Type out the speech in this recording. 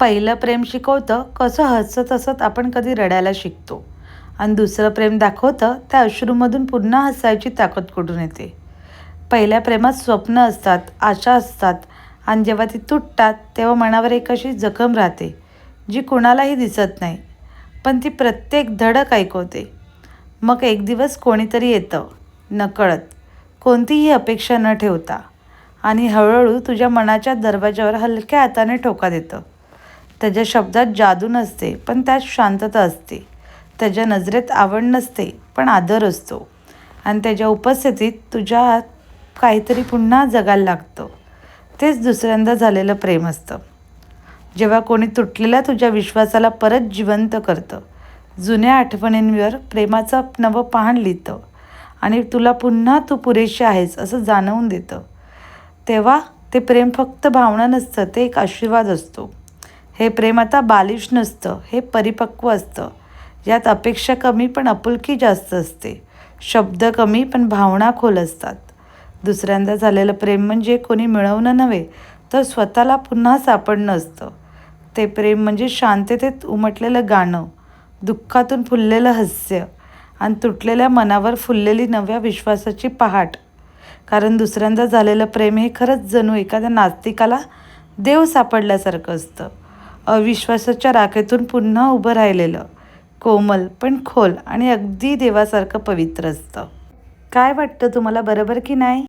पहिलं प्रेम शिकवतं कसं हसत हसत आपण कधी रडायला शिकतो. आणि दुसरं प्रेम दाखवतं त्या अश्रूमधून पुन्हा हसायची ताकद कुठून येते. पहिल्या प्रेमात स्वप्न असतात आशा असतात आणि जेव्हा ती तुटतात तेव्हा मनावर एक अशी जखम राहते जी कुणालाही दिसत नाही. पण ती प्रत्येक धडक ऐकवते. मग एक दिवस कोणीतरी येतं नकळत. कोणतीही अपेक्षा न ठेवता. आणि हळूहळू तुझ्या मनाच्या दरवाज्यावर हलक्या हाताने ठोका देतं. त्याच्या शब्दात जादू नसते पण त्यात शांतता असते. त्याच्या नजरेत आवड नसते पण आदर असतो. आणि त्याच्या उपस्थितीत तुझ्या काहीतरी पुन्हा जगायला लागतं. तेच दुसऱ्यांदा झालेलं प्रेम असतं. जेव्हा कोणी तुटलेल्या तुझ्या विश्वासाला परत जिवंत करतं जुन्या आठवणींवर प्रेमाचं नवं पाहण लिहितं आणि तुला पुन्हा तू पुरेशी आहेस असं जाणवून देतं. तेव्हा ते प्रेम फक्त भावना नसतं ते एक आशीर्वाद असतो. हे प्रेम आता बालिश नसतं हे परिपक्व असतं. यात अपेक्षा कमी पण आपुलकी जास्त असते. शब्द कमी पण भावना खोल असतात. दुसऱ्यांदा झालेलं प्रेम म्हणजे कोणी मिळवणं नव्हे तर स्वतःला पुन्हा सापडणं असतं. ते प्रेम म्हणजे शांततेत उमटलेलं गाणं दुःखातून फुललेलं हास्य आणि तुटलेल्या मनावर फुललेली नव्या विश्वासाची पहाट. कारण दुसऱ्यांदा झालेलं प्रेम हे खरंच जणू एखाद्या नास्तिकाला देव सापडल्यासारखं असतं. अविश्वासाच्या राखेतून पुन्हा उभं राहिलेलं. कोमल पण खोल आणि अगदी देवासारखं पवित्र असतं. काय वाटतं तुम्हाला? बरोबर की नाही?